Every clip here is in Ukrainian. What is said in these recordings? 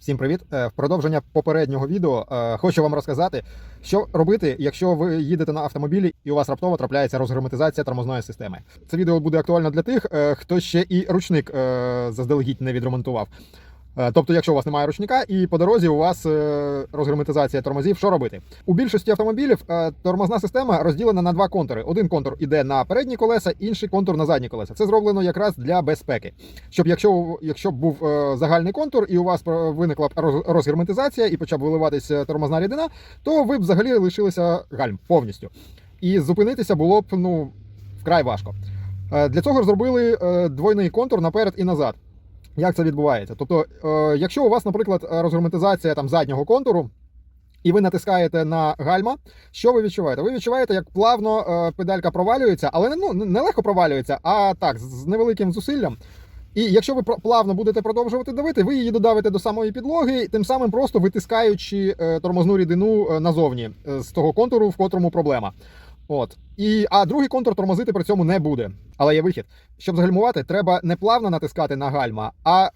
Всім привіт! Е, В продовження попереднього відео е, хочу вам розказати, що робити, якщо ви їдете на автомобілі і у вас раптово трапляється розгерметизація тормозної системи. Це відео буде актуально для тих, е, хто ще і ручник заздалегідь не відремонтував. Е, Тобто, якщо у вас немає ручника і по дорозі у вас е, розгерметизація тормозів, що робити? У більшості автомобілів е, тормозна система розділена на два контури. Один контур іде на передні колеса, інший контур на задні колеса. Це зроблено якраз для безпеки. Щоб якщо, якщо був загальний контур і у вас виникла розгерметизація і почав виливатися тормозна рідина, то ви б взагалі лишилися гальм повністю. І зупинитися було б ну вкрай важко. Для цього зробили двойний контур наперед і назад. Як це відбувається? Тобто, е, якщо у вас, наприклад, розгерметизація там заднього контуру, і ви натискаєте на гальма, що ви відчуваєте? Ви відчуваєте, як плавно е, педалька провалюється, але ну, не легко провалюється, а так, з невеликим зусиллям. І якщо ви плавно будете продовжувати давити, ви її додавите до самої підлоги, тим самим просто витискаючи е, тормозну рідину назовні з того контуру, в котрому проблема. От. І, а другий контур тормозити при цьому не буде. Але є вихід. Щоб загальмувати, треба не плавно натискати на гальма, а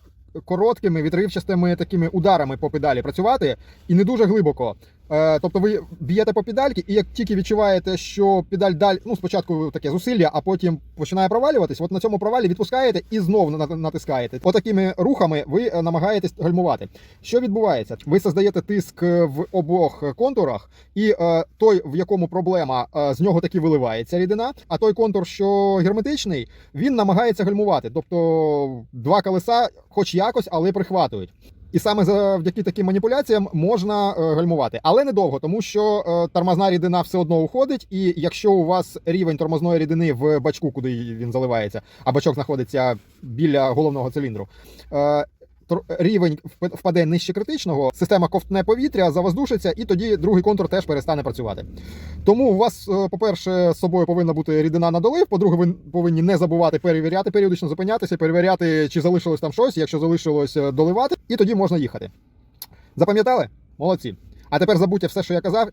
короткими відривчастими такими ударами по педалі працювати і не дуже глибоко. Е, тобто ви б'єте по педальки, і як тільки відчуваєте, що педаль далі, ну спочатку таке зусилля, а потім починає провалюватись, от на цьому провалі відпускаєте і знову натискаєте. Отакими рухами ви е, намагаєтесь гальмувати. Що відбувається? Ви создаєте тиск е, в обох контурах, і е, той, в якому проблема, е, з нього таки виливається рідина, а той контур, що герметичний, він намагається гальмувати. Тобто два колеса, хоч якось, але прихватують. І саме завдяки таким маніпуляціям можна е, гальмувати, але недовго, тому що е, тормозна рідина все одно уходить. І якщо у вас рівень тормозної рідини в бачку, куди він заливається, а бачок знаходиться біля головного циліндру. Рівень впаде нижче критичного, система ковтне повітря, завоздушиться, і тоді другий контур теж перестане працювати. Тому у вас, е, по-перше, з собою повинна бути рідина на долив. По-друге, ви повинні не забувати перевіряти, періодично зупинятися, перевіряти, чи залишилось там щось. Якщо залишилось, е, доливати, і тоді можна їхати. Запам'ятали? Молодці. А тепер забудьте все, що я казав.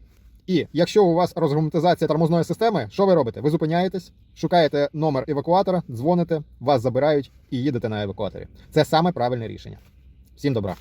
І якщо у вас розгерметизація тормозної системи, що ви робите? Ви зупиняєтесь, шукаєте номер евакуатора, дзвоните, вас забирають і їдете на евакуаторі. Це саме правильне рішення. Всім добра.